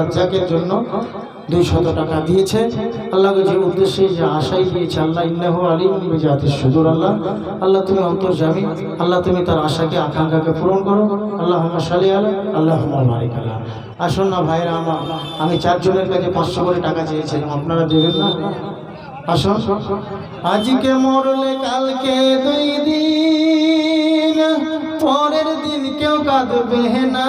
রাজ্জাকের জন্য দুই শত টাকা দিয়েছে। আল্লাহকে যে উদ্দেশ্যে, যে আশাই দিয়েছে আল্লাহ, ইন্নাহ আলিম জাতির সুদূর আল্লাহ। আল্লাহ তুমি অন্তর জামি, আল্লাহ তুমি তার আশাকে, আকাঙ্ক্ষাকে পূরণ করো। আল্লাহ সালি আল্লাহ আল্লাহ মালিক আল্লাহ আসুন না ভাইরা আমার, আমি চারজনের কাছে পাঁচশো করে টাকা চেয়েছিলাম, আপনারা দেবেন না? আসুন। আজকে মরলে কালকে দুই দিন, পরের দিন কেউ কাঁদবে না।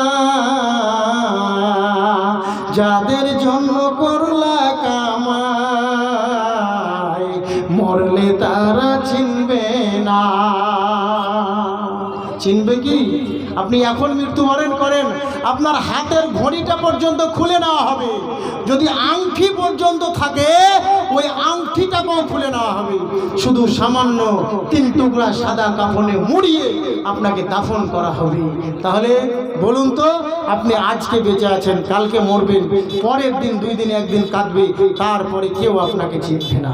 আপনি এখন মৃত্যুবরণ করেন, আপনার হাতের ঘড়িটা পর্যন্ত খুলে নেওয়া হবে। যদি আংটি পর্যন্ত থাকে, ওই আংটিটাকেও খুলে নেওয়া হবে। শুধু সামান্য তিন টুকরা সাদা কাফনে মুড়িয়ে আপনাকে দাফন করা হবে। তাহলে বলুন তো, আপনি আজকে বেঁচে আছেন, কালকে মরবেন, পরের দিন, দুই দিন, একদিন কাঁদবে, তারপরে কেউ আপনাকে চিনবে না।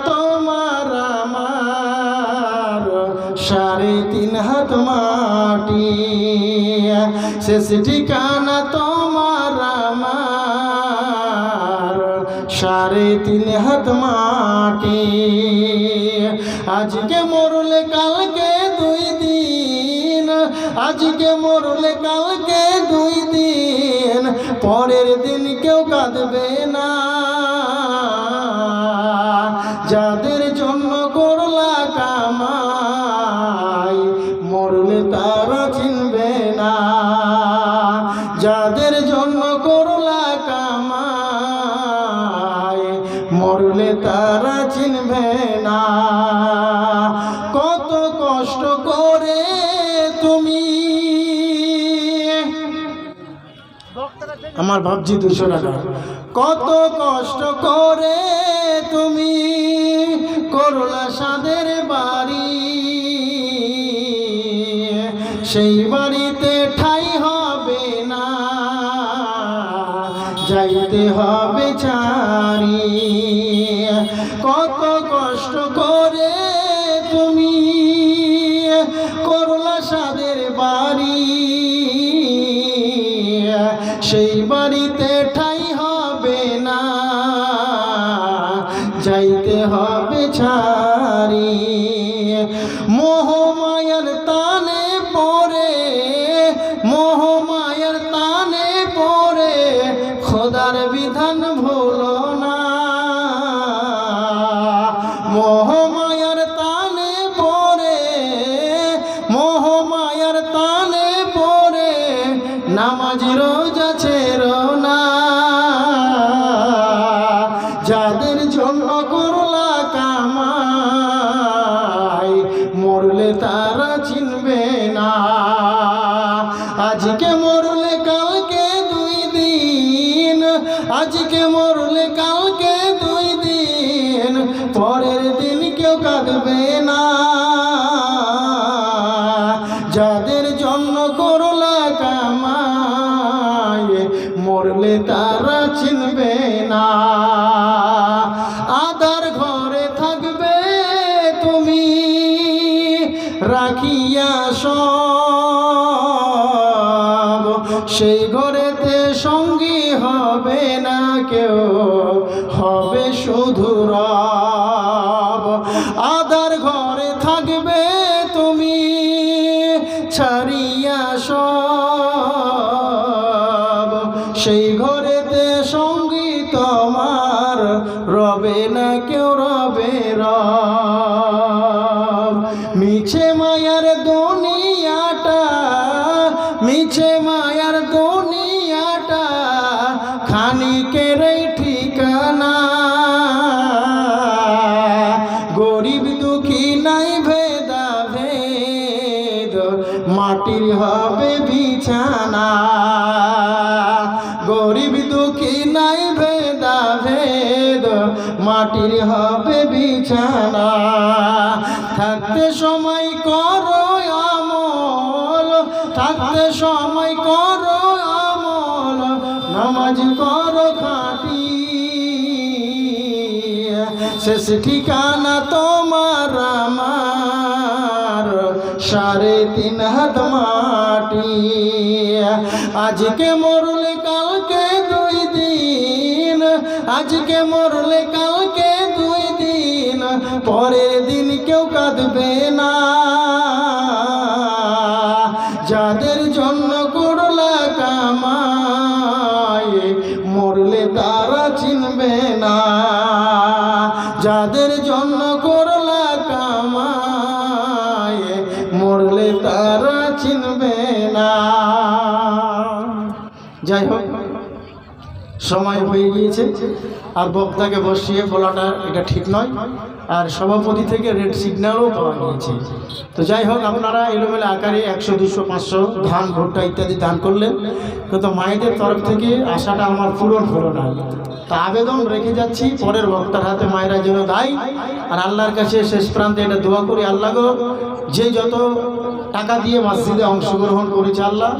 শেষ ঠিকানা তোমার আমার। সাড়ে তিন হাত মাটি। আজকে মরলে কালকে দুই দিন। আজকে মরলে কালকে দুই দিন। পরের দিন কেউ কাঁদবে না। আমার ভাবছি দুশো টাকা। কত কষ্ট করে তুমি করোনা সাদের বাড়ি। সেই বাড়িতে ঠাই হবে না, যাইতে হবে চারি মোহমায়ার তানে তারা চিনবে না। আজকে মরলে কালকে দুই দিন। আজকে মরলে কালকে দুই দিন। পরের দিন কেউ কাঁদবে রাখিয়া সব। সেই ঘরেতে সঙ্গী হবে না কেউ, হবে শুধু রব। আদার ঘরে থাকবে তুমি, ছাড়িয়া সব। সেই ঘরেতে সঙ্গী তোমার রবে না কেউ, রবে মালিকের ঠিকানা। গরিব দুঃখী নাই ভেদা ভেদ মাটির হবে বিছানা। গরিব দুঃখী নাই ভেদা ভেদ মাটির হবে বিছানা। থাকতে সময় করো আমল, থাকতে সময় করো নামাজ করো খাটি। শেষ ঠিকানা তোমার আমার। সাড়ে তিন হাত মাটি। আজকে মরলে কালকে দুই দিন। আজকে মরলে কালকে দুই দিন। পরের দিন কেউ কাঁদবে না। যাদের জন্য করলা কামায় মরলে তারা চিনবে না। যাই হোক সময় হয়ে গিয়েছে আর বক্তাকে বসিয়ে বলাটা এটা ঠিক নয়। আর সভাপতি থেকে রেড সিগন্যালও পাওয়া গিয়েছে। তো যাই হোক, আপনারা এলোমেলো আকারে একশো, দুশো, পাঁচশো ধান, ভুট্টা ইত্যাদি দান করলেন। কিন্তু মায়েদের তরফ থেকে আশাটা আমার পূরণ হলো না। তা আবেদন রেখে যাচ্ছি, পরের বক্তার হাতে মায়েরা যেন দেয়। আর আল্লাহর কাছে শেষ প্রান্তে এটা দোয়া করি, আল্লাহ যে যত টাকা দিয়ে মসজিদে অংশগ্রহণ করেছে আল্লাহ।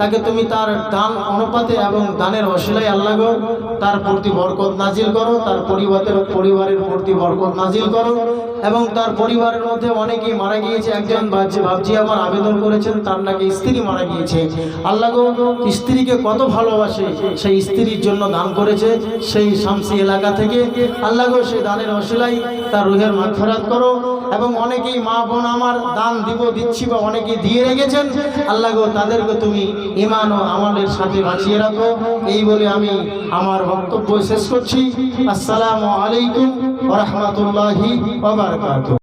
তাকে তুমি তার দান অনুপাতে এবং দানের অশিলাই আল্লাহ গো, তার প্রতি বরকত নাজিল করো, তার পরিবারের পরিবারের প্রতি বরকত নাজিল করো। এবং তার পরিবারের মধ্যে অনেকেই মারা গিয়েছে। একজন ভাবছি আমার আবেদন করেছেন, তার নাকি স্ত্রী মারা গিয়েছে। আল্লাহ গো, স্ত্রীকে কত ভালোবাসে, সেই স্ত্রীর জন্য দান করেছে সেই শামসি এলাকা থেকে। আল্লাহ গো সেই দানের অশিলাই তার রুহের মাগফিরাত করো। এবং অনেকেই মা বোন আমার দান দিব, দিচ্ছি বা অনেকেই দিয়ে রেখেছেন, আল্লাহ গো, তাদেরকে তুমি ইমান ও আমাদের সাথে বাঁচিয়ে রাখো। এই বলে আমি আমার বক্তব্য শেষ করছি। আসসালামু আলাইকুম রহমতুল্লাহি